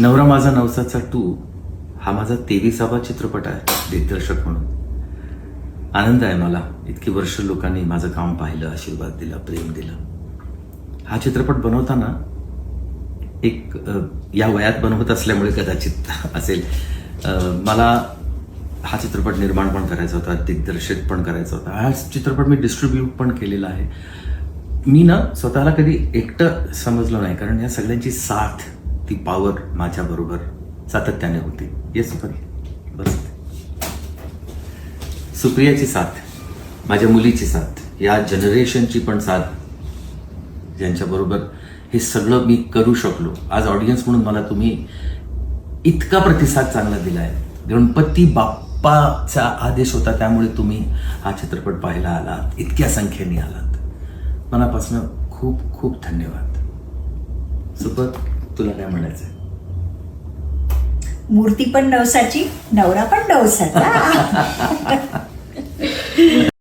नवरा माझा नवसाचा टू. हा माझा तेविसावा चित्रपट आहे दिग्दर्शक म्हणून. आनंद आहे मला. इतकी वर्ष लोकांनी माझं काम पाहिलं आशीर्वाद दिला प्रेम दिलं. हा चित्रपट बनवताना एक या वयात बनवत असल्यामुळे कदाचित असेल. मला हा चित्रपट निर्माण पण करायचा होता दिग्दर्शित पण करायचा होता. हा चित्रपट मी डिस्ट्रीब्यूट पण केलेला आहे. मी ना स्वतःला कधी एकटं समजलं नाही कारण या सगळ्यांची साथ ती पॉवर माझ्याबरोबर सातत्याने होती. येस बस. सुप्रियाची साथ माझ्या मुलीची साथ या जनरेशनची पण साथ ज्यांच्याबरोबर हे सगळं मी करू शकलो. आज ऑडियन्स म्हणून मला तुम्ही इतका प्रतिसाद चांगला दिला आहे गणपती बाप्पाचा आदेश होता त्यामुळे तुम्ही हा चित्रपट पाहायला आलात. इतक्या संख्येने आलात. मनापासून खूप खूप धन्यवाद. सुपर. तुला काय म्हणायचं मूर्ती पण नवसाची नवरा पण नवसाचा.